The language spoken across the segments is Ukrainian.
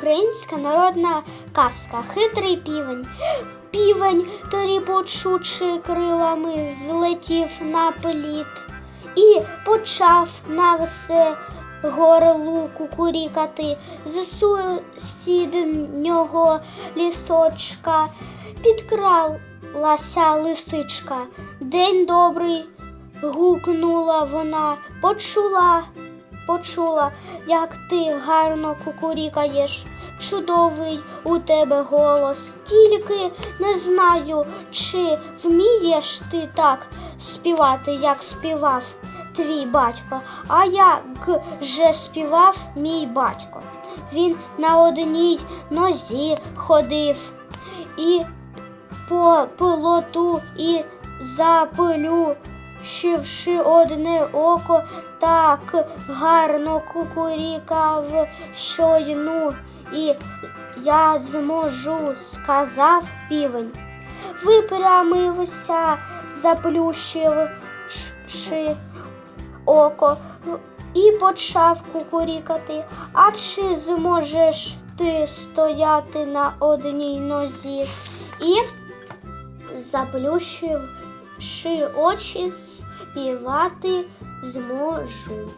Українська народна казка Хитрий півень. Півень, тріпочучи крилами, злетів на пліт і почав на все горлу кукурікати з сусіднього лісочка. Підкралася лисичка. День добрий, гукнула вона, почула, почула, як ти гарно кукурікаєш. Чудовий у тебе голос, тільки не знаю, чи вмієш ти так співати, як співав твій батько. А як же співав мій батько? Він на одній нозі ходив і по полоту і запилющивши одне око, так гарно кукурікав щойну, і я зможу, сказав півень. Випрямився, заплющивши око і почав кукурікати. А чи зможеш ти стояти на одній нозі? І заплющивши очі, співати зможу.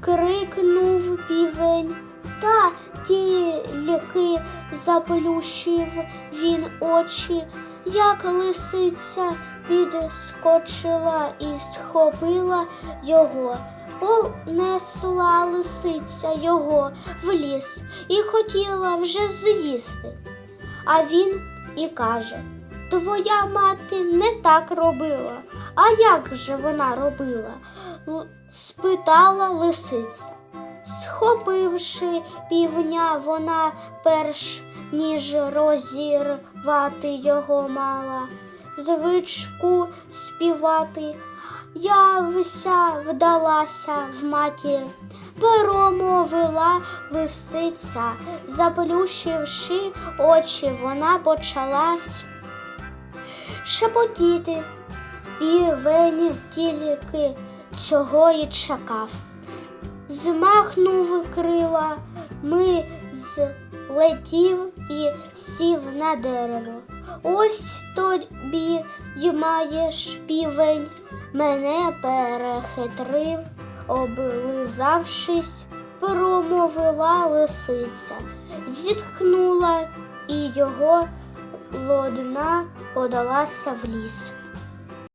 Крикнув півень, та тільки заплющив він очі, як лисиця підскочила і схопила його. Понесла лисиця його в ліс і хотіла вже з'їсти. А він і каже: Твоя мати не так робила. А як же вона робила? Л- спитала лисиця. Схопивши півня, вона перш ніж розірвати його мала, звичку співати. Я вся вдалася в матір, промовила лисиця, заплющивши очі, вона почала шепотіти. Півень тільки цього й чекав. Змахнув крила, ми злетів і сів на дерево. Ось тобі й маєш півень, мене перехитрив, облизавшись, промовила лисиця, зітхнула і його лодна подалася в ліс.